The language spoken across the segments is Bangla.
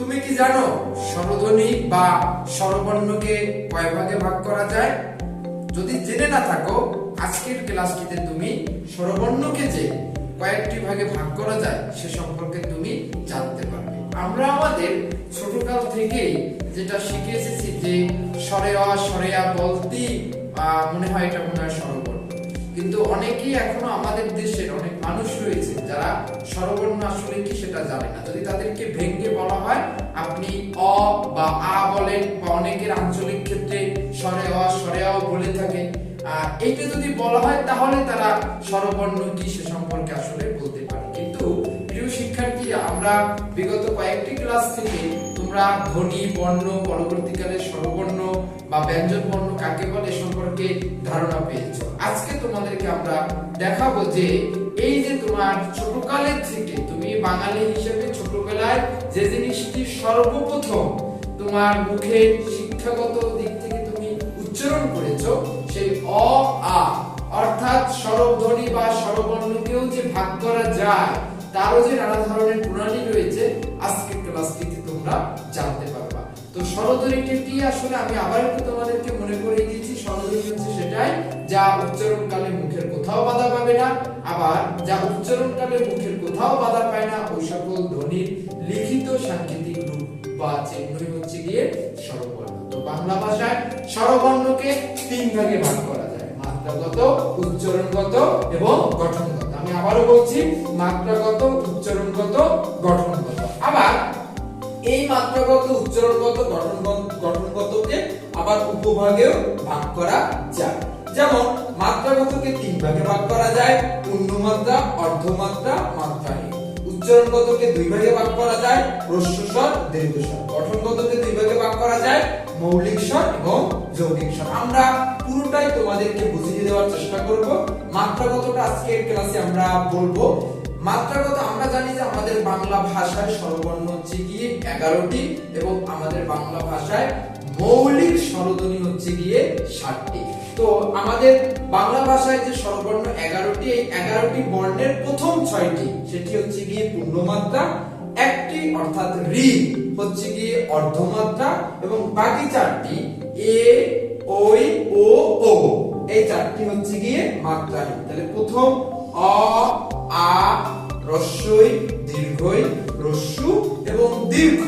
তুমি কি জানো স্বরধ্বনি বা স্বরবর্ণকে কয় ভাগে ভাগ করা যায়? যদি জেনে না থাকো আজকের ক্লাসটিতে তুমি স্বরবর্ণকে যে কয়েকটি ভাগে ভাগ করা যায় সে সম্পর্কে তুমি জানতে পারবে। আমরা আমাদের ছোটকাল থেকেই যেটা শিখে এসেছি যে স্বরে অ স্বরে আ বলতেই আহ, মনে হয় এটা মনে হয় স্বরবর্ণ কিন্তু অনেকেই এখনও আমাদের দেশের অনেক মানুষ রয়েছে যারা স্বরবর্ণ আসলে কি সেটা জানে না। যদি তাদেরকে ভেঙ্গে বলা হয়, আপনি অ বা আ বলেন বা অনেকের আঞ্চলিক ক্ষেত্রে স্বরে অ স্বরে অ বলে থাকে এইটা যদি বলা হয়, তাহলে তারা স্বরবর্ণ কি সে সম্পর্কে আসলে বলতে পারে। কিন্তু প্রিয় শিক্ষার্থী আমরা বিগত কয়েকটি ক্লাস থেকে তোমরা ধ্বনি বর্ণ পরবর্তীকালে স্বরবর্ণ বা ব্যঞ্জন বর্ণ কাকে বলে সম্পর্কে ধারণা পেয়েছ। আজকে তোমাদেরকে আমরা দেখাবো যে এই যে তোমার ছোটকালের থেকে, তুমি বাঙালি হিসেবে ছোটবেলায় যে জিনিসটি সর্বপ্রথম তোমার মুখে শিক্ষাগত দিক থেকে তুমি উচ্চারণ করেছ, সেই অ, আ, অর্থাৎ স্বরধ্বনি বা স্বরবর্ণকেও যে ভাগ করা যায়, তারও যে নানা ধরনের কি আসলে আমি আবার একটু তোমাদেরকে মনে হচ্ছে সেটাই, যা উচ্চারণকালে মুখের কোথাও বাধা পাবে না, আবার যা উচ্চারণকালে মুখের কোথাও বাধা পায় না, ওই সকল ধ্বনির লিখিত সাংকেতিক রূপ বা চিহ্নই হচ্ছে গিয়ে স্বরবর্ণ। তো বাংলা ভাষায় স্বরবর্ণকে তিন ভাগে ভাগ করা যায়, মাত্রাগত, উচ্চারণগত এবং গঠনগত। আমি আবারও বলছি, মাত্রাগত, উচ্চারণগত, গঠনগত। মাত্রাগত, উচ্চারণগত, গঠনগত, গঠনগতকে আবার উপভাগেও ভাগ করা যায়। যেমন, মাত্রাগতকে তিন ভাগে ভাগ করা যায়, পূর্ণমাত্রা, অর্ধমাত্রা, মাত্রাহীন। উচ্চারণগতকে দুই ভাগে ভাগ করা যায় হ্রস্ব স্বর দীর্ঘ স্বর গঠনগতকে দুই ভাগে ভাগ করা যায়, মৌলিক স্বর এবং যৌগিক স্বর আমরা পুরোটাই তোমাদেরকে বুঝিয়ে দেওয়ার চেষ্টা করব। মাত্রাগতটা আজকের ক্লাসে আমরা বলব মাত্রাগত আমরা জানি যে আমাদের বাংলা ভাষায় স্বরবর্ণ হচ্ছে গিয়ে এগারোটি এবং আমাদের বাংলা ভাষায় মৌলিক স্বরধ্বনি হচ্ছে গিয়ে ষাটটি। তো আমাদের বাংলা ভাষায় যে স্বরবর্ণ এগারোটি, এই এগারোটি বর্ণের প্রথম ছয়টি, সেটি হচ্ছে গিয়ে পূর্ণমাত্রা, একটি অর্থাৎ রি হচ্ছে গিয়ে অর্ধমাত্রা এবং বাকি চারটি এ ওই ও ও। এই চারটি হচ্ছে গিয়ে মাত্রাহীন। তাহলে প্রথম অ, আ, রস্যই, দীর্ঘই, রস্যু এবং দীর্ঘ।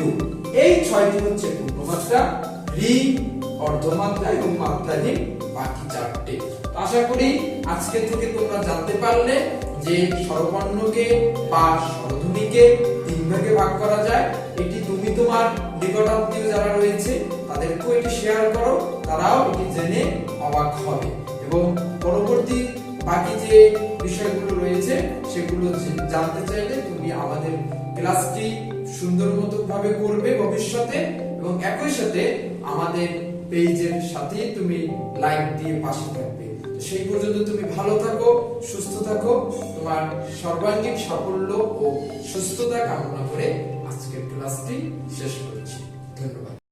এই ছয়টি হচ্ছে পূর্ণমাত্রা রি, অর্ধমাত্রা এবং মাত্রাহীন বাকি চারটে। আশা করি আজকে থেকে তোমরা জানতে পারলে যে স্বরবর্ণকে বা স্বরধ্বনিকে তিন ভাগে ভাগ করা যায়। এটি তুমি তোমার নিকটাত্মীয় যারা রয়েছে, তাদেরকেও এটি শেয়ার করো, তারাও এটি জেনে অবাক হবে। এবং পরবর্তী বাকি যে বিষয়গুলো রয়েছে, সেগুলো জানতে চাইলে তুমি আমাদের ক্লাসটি সুন্দর মতো ভাবে করবে ভবিষ্যতে এবং একই সাথে আমাদের পেজের সাথে তুমি লাইক দিয়ে পাশে থাকবে। সেই পর্যন্ত তুমি ভালো থাকো, সুস্থ থাকো। তোমার সর্বাঙ্গীন সাফল্য ও সুস্থতা কামনা করে আজকের ক্লাসটি শেষ করছি। ধন্যবাদ।